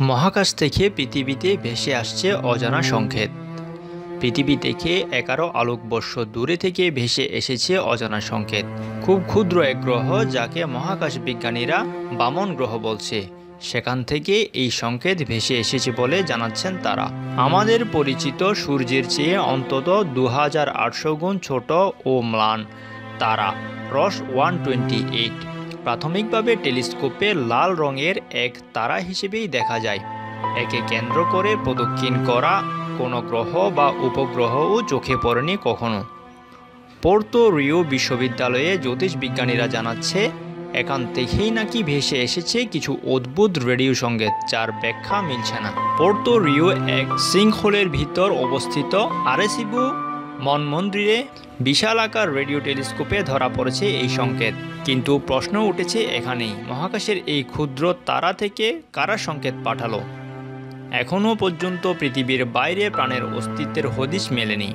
মহাকাশ থেকে পৃথিবীতে ভেসে আসছে অজানা সংকেত। পৃথিবী থেকে এগারো আলোকবর্ষ দূরে থেকে ভেসে এসেছে অজানা সংকেত। খুব ক্ষুদ্র এক গ্রহ যাকে মহাকাশ বিজ্ঞানীরা বামন গ্রহ বলছে। সেখান থেকে এই সংকেত ভেসে এসেছে বলে জানাচ্ছেন তারা। আমাদের পরিচিত সূর্যের চেয়ে অন্তত দু হাজার আটশো গুণ ছোট ও ম্লান। তারা রস ওয়ান টোয়েন্টি এইট। প্রাথমিকভাবে টেলিস্কোপে লাল রঙের এক তারা হিসেবেই দেখা যায়। একে কেন্দ্র করে প্রদক্ষিণ করা কোনো গ্রহ বা উপগ্রহও চোখে পড়েনি কখনো। পোর্তো রিও বিশ্ববিদ্যালয়ে জ্যোতিষবিজ্ঞানীরা জানাচ্ছে এখান থেকেই নাকি ভেসে এসেছে কিছু অদ্ভুত রেডিও সংকেত যার ব্যাখ্যা মিলছে না। পোর্তো রিও এক সিঙ্কহোলের ভিতর অবস্থিত আরেসিবু মনমন্দিরে বিশাল আকার রেডিও টেলিস্কোপে ধরা পড়েছে এই সংকেত। কিন্তু প্রশ্ন উঠেছে এখানেই, মহাকাশের এই ক্ষুদ্র তারা থেকে কারা সংকেত পাঠালো? এখনও পর্যন্ত পৃথিবীর বাইরে প্রাণের অস্তিত্বের হদিশ মেলেনি।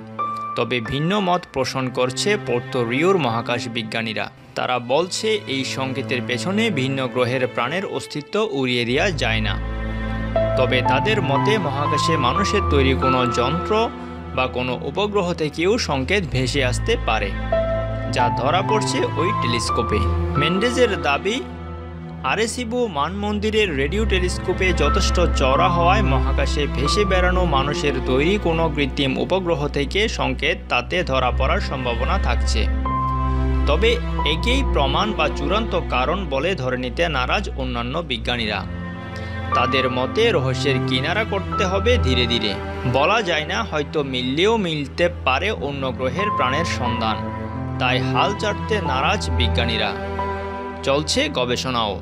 তবে ভিন্ন মত পোষণ করছে পোর্তো রিওর মহাকাশ বিজ্ঞানীরা। তারা বলছে, এই সংকেতের পেছনে ভিন্ন গ্রহের প্রাণের অস্তিত্ব উড়িয়ে দেওয়া যায় না। তবে তাদের মতে, মহাকাশে মানুষের তৈরি কোনো যন্ত্র বা কোনো উপগ্রহ থেকেও সংকেত ভেসে আসতে পারে, যা ধরা পড়ছে ওই টেলিস্কোপে। মেন্ডেজের দাবি, আরেসিবু মানমন্দিরের রেডিও টেলিস্কোপে যথেষ্ট চড়া হওয়ায় মহাকাশে ভেসে বেড়ানো মানুষের তৈরি কোনো কৃত্রিম উপগ্রহ থেকে সংকেত তাতে ধরা পড়ার সম্ভাবনা থাকছে। তবে একেই প্রমাণ বা চূড়ান্ত কারণ বলে ধরে নিতে নারাজ অন্যান্য বিজ্ঞানীরা। তাদের মতে রহস্যের কিনারা করতে হবে ধীরে ধীরে। বলা যায় না হয়তো মিললেও মিলতে পারে অন্য গ্রহের প্রাণের সন্ধান। তাই হাল চাটতে নারাজ বিজ্ঞানীরা। চলছে গবেষণাও।